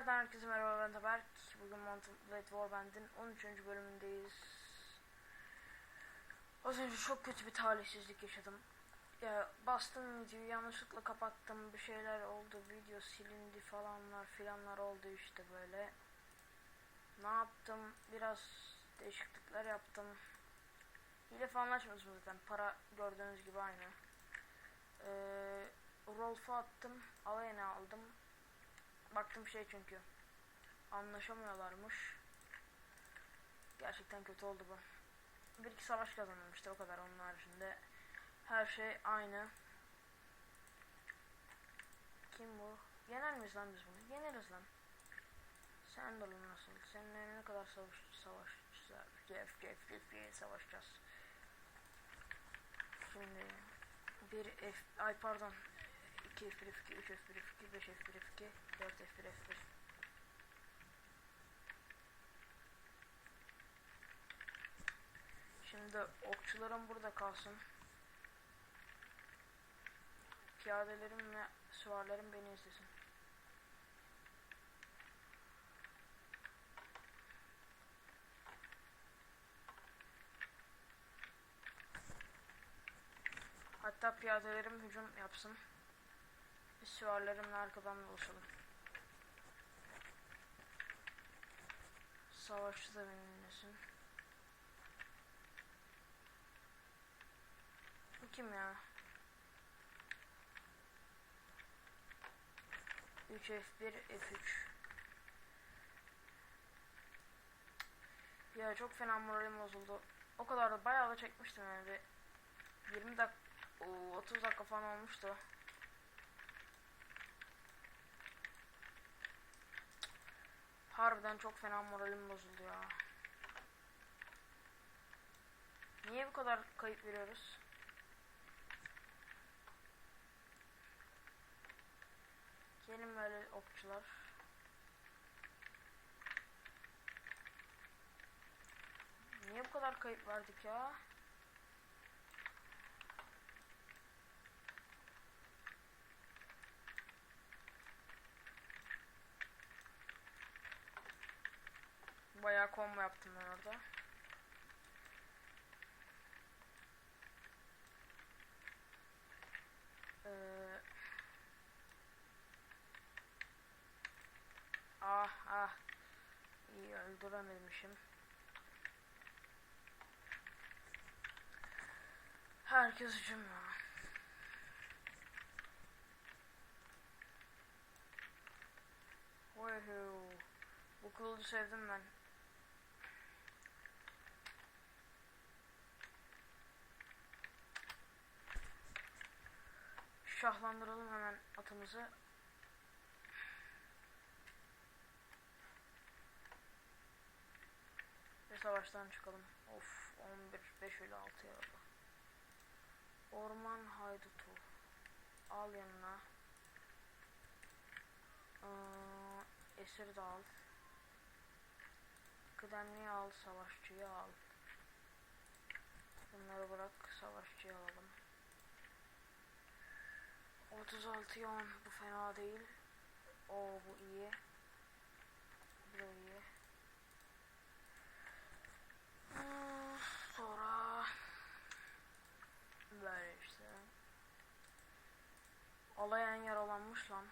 Tekrardan herkese merhaba ben Taberk. Bugün Mountain Blade Warband'in 13. bölümündeyiz. Az önce çok kötü bir talihsizlik yaşadım. Ya bastım videoyu yanlışlıkla kapattım bir şeyler oldu video silindi falanlar filanlar oldu işte böyle. Ne yaptım biraz değişiklikler yaptım. Hile falan açmadım zaten para gördüğünüz gibi aynı. Ee, Rolf'u attım alayını aldım Baktım şey çünkü. Anlaşamıyorlarmış. Gerçekten kötü oldu bu. Bir iki savaş kazanılmıştı o kadar onun haricinde. Her şey aynı. Kim bu? Yener miyiz lan biz bunu? Yeneriz lan. Sen de nasıl? Seninle ne kadar savaş savaş gef gef gef savaşacağız. Şimdi bir F ay pardon 2 F1 F2 3 F1 F2 5 F1 F2 4 F1 F1 Şimdi okçularım burada kalsın. Piyadelerim ve süvarilerim beni izlesin. Hatta piyadelerim hücum yapsın. Biz süvarilerimle arkadan dolaşalım. Savaşçı da beni dinlesin. Bu kim ya? 3 F1 F3 Ya çok fena moralim bozuldu. O kadar da bayağı da çekmiştim yani bir 20 dakika 30 dakika falan olmuştu. Harbiden çok fena moralim bozuldu ya. Niye bu kadar kayıp veriyoruz? Gelin böyle okçular. Niye bu kadar kayıp verdik ya? Bayağı combo yaptım ben orada. Ee, ah ah. İyi öldürememişim. Herkes hücum ya. Woohoo. Bu kılıcı sevdim ben. Şahlandıralım hemen atımızı. Ve savaştan çıkalım. Of 11 5 ile 6 yaralı. Orman haydutu. Al yanına. Ee, esir de al. Kıdemliyi al, savaşçıyı al. Bunları bırak, savaşçıyı alalım. 36 10 bu fena değil. O bu iyi. Bu da iyi. Hmm, sonra böyle işte. Alayan yaralanmış lan.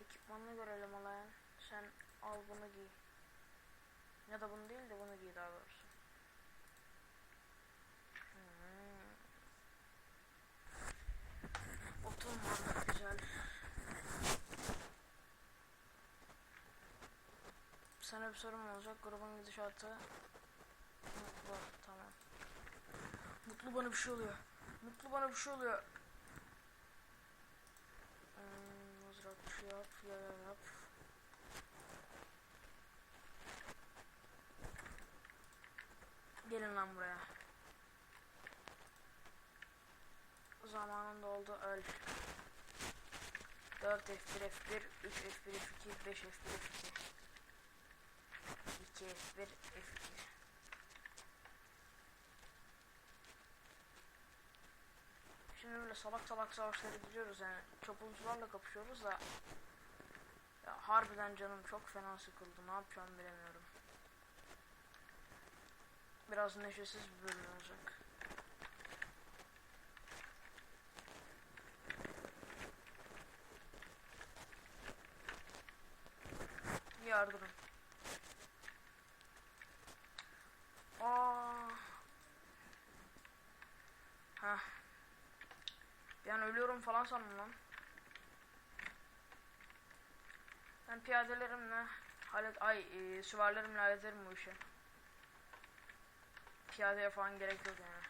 Ekipmanını görelim alayan. Sen al bunu giy. Ya da bunu değil de bunu giy daha doğrusu. Hmm. Otum var güzel. Bir sorum olacak. Grubun gidişatı mutlu. Tamam. Mutlu bana bir şey oluyor. Mutlu bana bir şey oluyor. Hmm, mızrakçı yap, yaya yap. Gelin lan buraya. Zamanında oldu öl. 4 F1 F1 3 F1 F2 5 F1 F2 2 F1 F2 Şimdi böyle salak salak savaşları gidiyoruz yani çapulcularla kapışıyoruz da Ya harbiden canım çok fena sıkıldı. Ne yapacağım bilemiyorum. Biraz neşesiz bir bölüm olacak. Yardırın. Aa. Heh. Ölüyorum falan sandım lan. Ben piyadelerimle hallet ay e, süvarilerimle hallederim bu işi. Piyadeye falan gerek yok yani.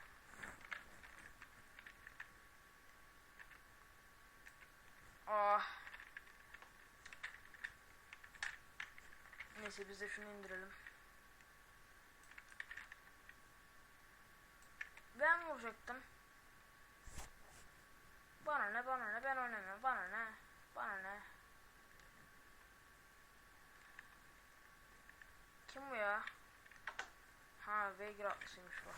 Ah. Neyse biz de şunu indirelim. Ben vuracaktım. Ne bana ne ben oynamıyorum bana ne bana ne. Kim bu ya? Ha Veigar atlısıymış bu.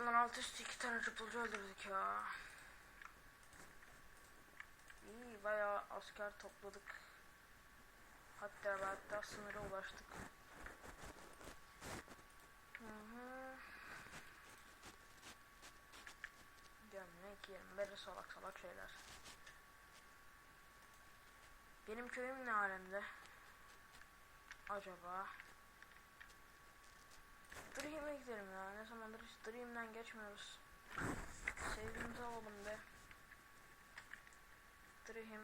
Ulan alt üstü iki tane çapulcu öldürdük ya. İyi bayağı asker topladık. Hatta hatta sınıra ulaştık. Hı hı. Yerim salak salak şeyler. Benim köyüm ne alemde? Acaba? Dream'e gidelim ya. Ne zamandır hiç Dream'den geçmiyoruz. Sevgimizi alalım be. Dream.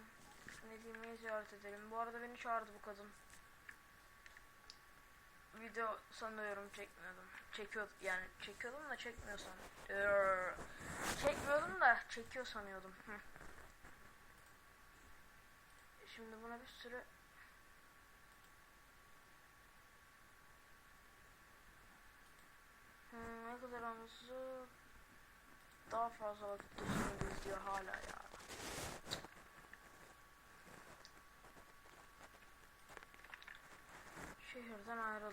Ne diyeyim ziyaret edelim. Bu arada beni çağırdı bu kadın. Video sanıyorum çekmiyordum. Çekiyordum yani çekiyordum da çekmiyor sanıyordum. Çekmiyordum da çekiyor sanıyordum. Hı. Şimdi buna bir sürü Hmm, ne kadar anısı daha fazla vakit geçirmeliyiz diyor hala ya. Şehirden ayrıl.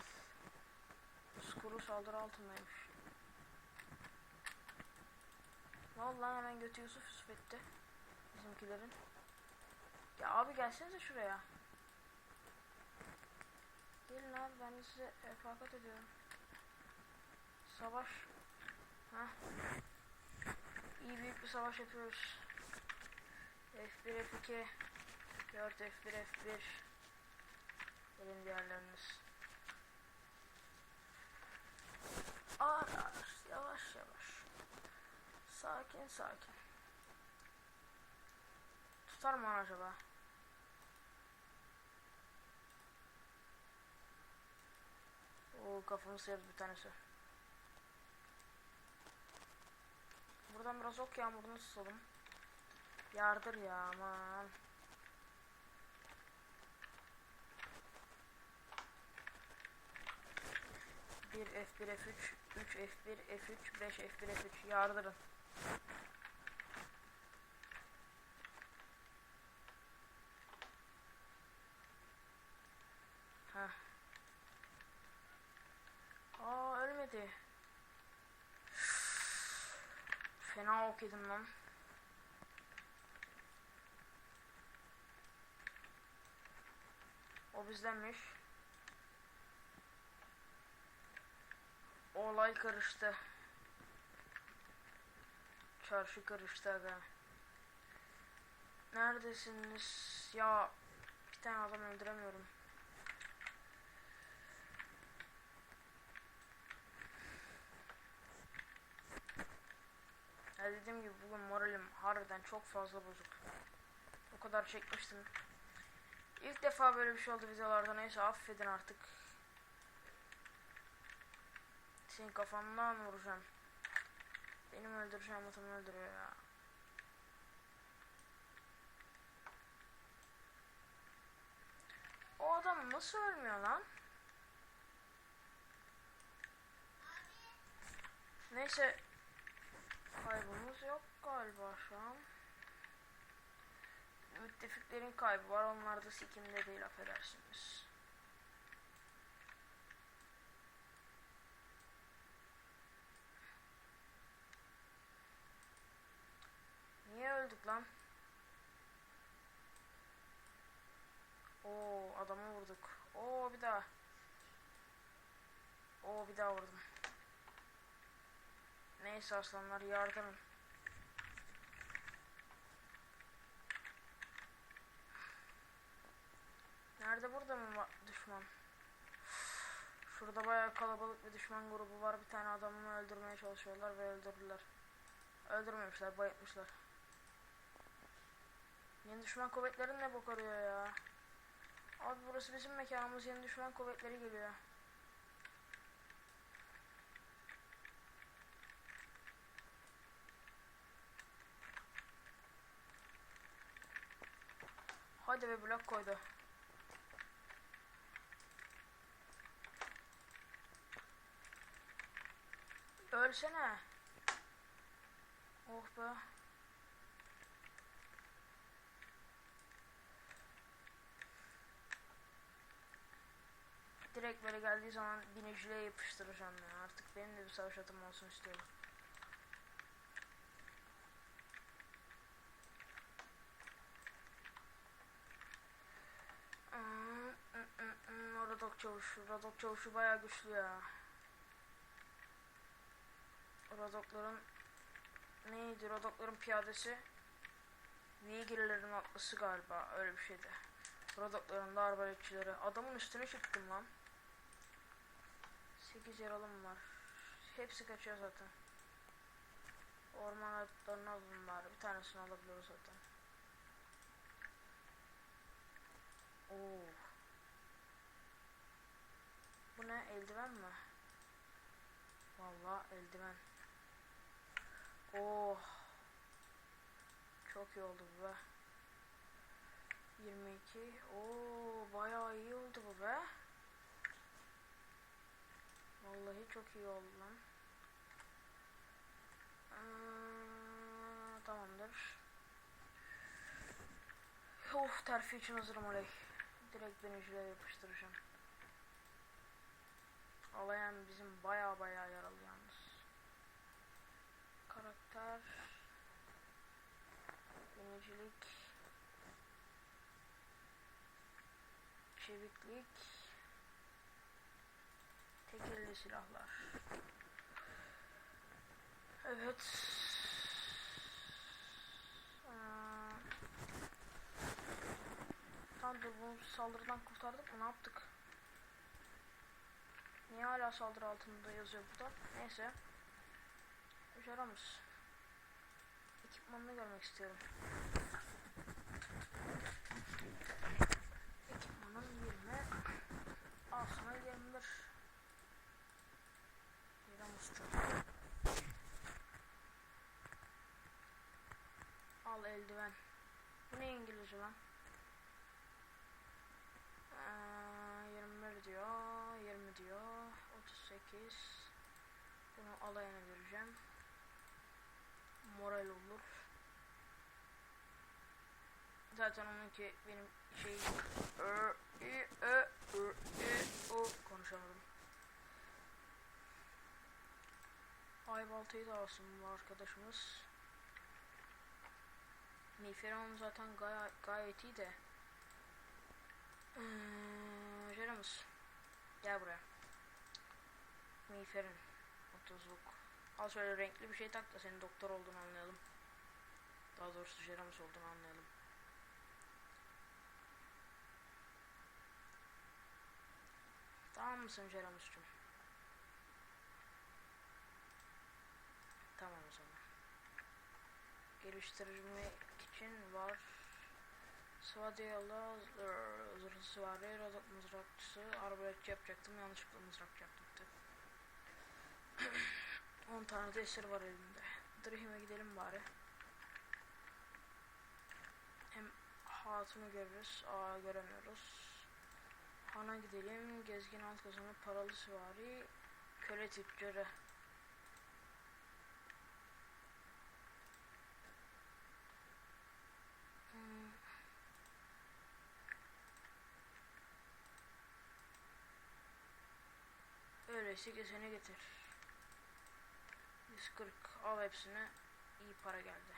Skuru saldırı altındaymış. Vallahi hemen götü Yusuf Yusuf etti. Bizimkilerin. Ya abi gelsenize şuraya. Gelin abi ben de size refakat ediyorum. Savaş. Ha? İyi büyük bir savaş yapıyoruz. F1 F2 4 F1 F1 Gelin diğerleriniz. Ağır ağır yavaş yavaş. Sakin sakin. Tutar mı acaba? Oo kafamı sıyırdı bir tanesi. Buradan biraz ok yağmurunu tutalım. Yardır ya aman. Bir F1 F3 3 F1 F3 5 F1 F3 yardırın. Heh. Aa ölmedi. Fena ok yedim lan. O bizdenmiş. Olay karıştı. Çarşı karıştı aga. Neredesiniz? Ya bir tane adam öldüremiyorum. Ya dediğim gibi bugün moralim harbiden çok fazla bozuk. O kadar çekmiştim. İlk defa böyle bir şey oldu videolarda neyse affedin artık. Senin kafandan vuracağım. Benim öldüreceğim atımı öldürüyor ya. O adam nasıl ölmüyor lan? Neyse Kaybımız yok galiba şu an. Müttefiklerin kaybı var. Onlar da sikimde değil affedersiniz. Niye öldük lan? adamı vurduk. Oo bir daha. Oo bir daha vurdum. Neyse aslanlar yardırın. Nerede burada mı düşman? Şurada bayağı kalabalık bir düşman grubu var. Bir tane adamını öldürmeye çalışıyorlar ve öldürdüler. Öldürmemişler, bayıltmışlar. Yeni düşman kuvvetleri ne bok arıyor ya? Abi burası bizim mekanımız. Yeni düşman kuvvetleri geliyor. Hadi be blok koydu. Ölsene. Oh be. Direkt böyle geldiği zaman biniciye yapıştıracağım ya. Artık benim de bir savaş atım olsun istiyorum. Hmm, Rodok çavuşu. Rodok çavuşu bayağı güçlü ya. Rodokların neydi? Rodokların piyadesi Vigil'lerin atlısı galiba. Öyle bir şeydi. Rodokların da arbaletçileri. Adamın üstüne çıktım lan. 8 yaralım var. Hepsi kaçıyor zaten. Orman atlarını alalım bari. Bir tanesini alabiliyoruz zaten. Oo. Bu ne? Eldiven mi? Vallahi eldiven. Oh. Çok iyi oldu bu be. 22. Oo, bayağı iyi oldu bu be. Vallahi çok iyi oldu lan. Aa, tamamdır. Of terfi için hazırım olay. Direkt denizciliğe yapıştıracağım. Alayan bizim baya baya yaralı yalnız. Karakter. Denizcilik. Çeviklik. Tekilli silahlar. Evet. Aa, Tamam dur bunu saldırıdan kurtardık mı? Ne yaptık? Niye hala saldırı altında yazıyor burada? Neyse. Başaramız. Ekipmanını görmek istiyorum. Ekipmanın 20. Al sana 21. Yaramusçu. Al eldiven. Bu ne İngilizce lan? Aa, 21 diyor, 20 diyor, 38. Bunu alayına vereceğim. Moral olur. Zaten onunki benim şey o konuşamadım. Aybaltayı da alsın bu arkadaşımız. Miferon zaten gay gayet iyi de. Hmm, Jeremus. Gel buraya. Miğferin. Otuzluk. Al şöyle renkli bir şey tak da senin doktor olduğunu anlayalım. Daha doğrusu Jeremus olduğunu anlayalım. Tamam mısın Jeremus'cum? Tamam o zaman. Geliştirmek için var. Svadyalı zırhlı süvari, razak mızrakçısı, arbaletçi yapacaktım. Yanlışlıkla mızrakçı yaptım. 10 tane de esir var elimde. Drahim'e gidelim bari. Hem hatunu görürüz. Aa göremiyoruz. Han'a gidelim. Gezgin alt kazanı paralı süvari. Köle tüccarı. Hmm. Öyleyse kesene getir. 140 al hepsine iyi para geldi.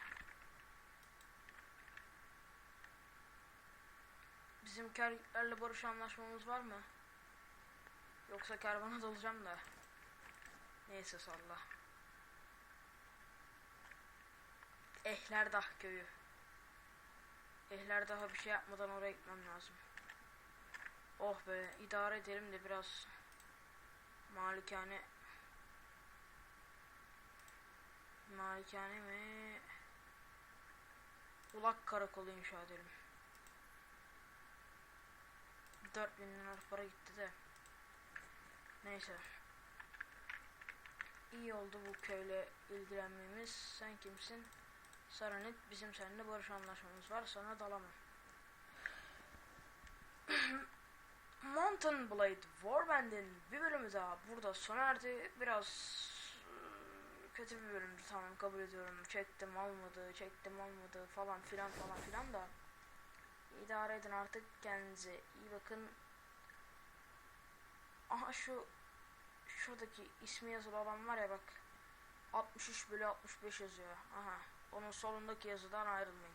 bizim kerliklerle barış anlaşmamız var mı? Yoksa kervana dalacağım da. Neyse salla. Ehlerdah köyü. Ehlerdah'a bir şey yapmadan oraya gitmem lazım. Oh be idare edelim de biraz malikane. Malikane mi? Ulak karakolu inşa edelim. 4000 lira para gitti de. Neyse. İyi oldu bu köyle ilgilenmemiz. Sen kimsin? Saranit bizim seninle barış anlaşmamız var. Sana dalamam Mountain Blade Warband'in bir bölümü daha burada sona erdi. Biraz ıı, kötü bir bölümdü tamam kabul ediyorum. Çektim olmadı, çektim olmadı falan filan falan filan da idare edin artık kendinize iyi bakın. Aha şu şuradaki ismi yazılı olan var ya bak 63 bölü 65 yazıyor. Aha onun solundaki yazıdan ayrılmayın.